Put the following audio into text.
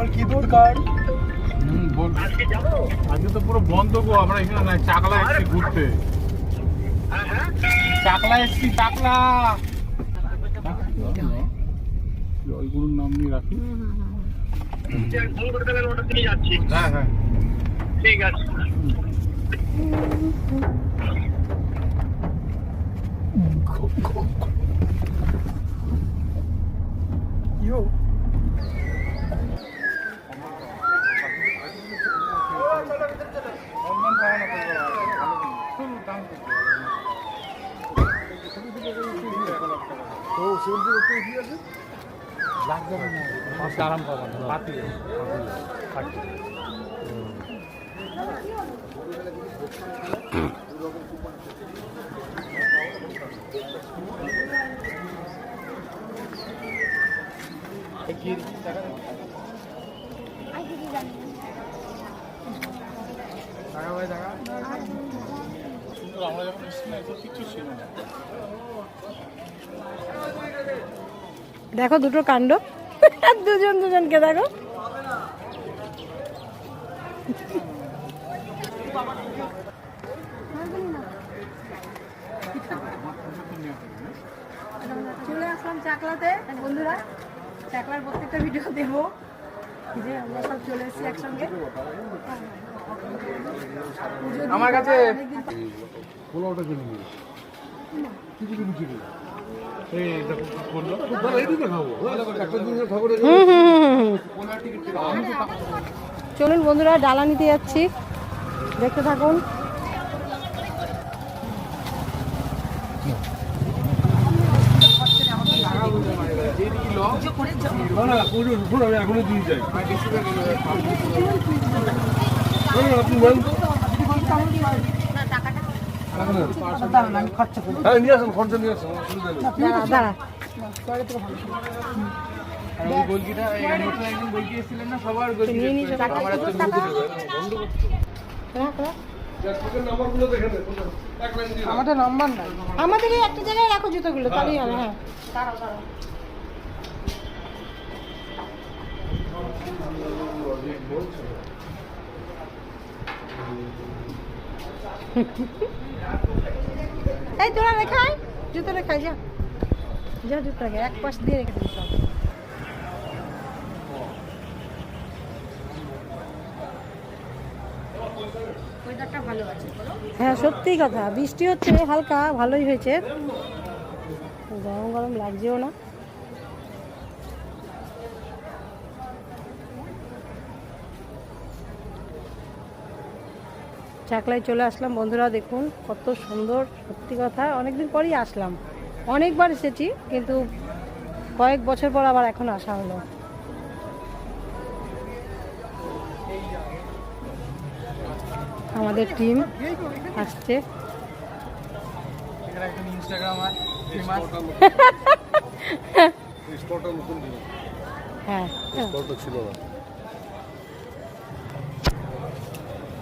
বল কি দরকার হুম বল। আজকে তো পুরো বন্ধ গো আমরা এখানে নাই চাকলা এসছি ঘুরতে। চাকলা এসছি চাকলা। জয়গুরুর নাম নিয়ে রাখি। ফোন ওটা দিয়ে যাচ্ছি হ্যাঁ। হ্যাঁ ঠিক আছে তো সূর্যের উপরে কি আছে আরাম পাবো না পাতি আমরা যখন এসেছি না এসব কিছু ছিল না। দেখো দুটো কাণ্ড। দুজন দুজনকে দেখো। চলে আসলাম চাকলাতে বন্ধুরা। চাকলার প্রত্যেকটা ভিডিও দেবো। যে আমরা সব চলে এসেছি একসঙ্গে। আমার কাছে অনেকদিন কিনে নিয়ে কিছু কিছু চলুন বন্ধুরা ডালা নিতে যাচ্ছি। দেখতে থাকুন। আপনি নিয়ে আসুন খরচা নিয়ে আসুন আমাদের নম্বর নাই আমাদের একটা জায়গায় রাখো জুতোগুলো তাহলেই হবে হ্যাঁ দাঁড়াও এই, তোরা রেখাই? জুতো রেখাই, যা। যা জুতো রেখে, এক পাশ দিয়ে রেখে দিস হ্যাঁ সত্যি কথা। বৃষ্টি হচ্ছে, হালকা, ভালোই হয়েছে। গরম গরম লাগছেও না। চাকলায় চলে আসলাম। বন্ধুরা দেখুন কত সুন্দর সত্যি কথা অনেকদিন পরই আসলাম। অনেকবার এসেছি কিন্তু কয়েক বছর পর আবার এখন আসা হলো। আমাদের টিম আসছে। দিন হ্যাঁ ছিল না।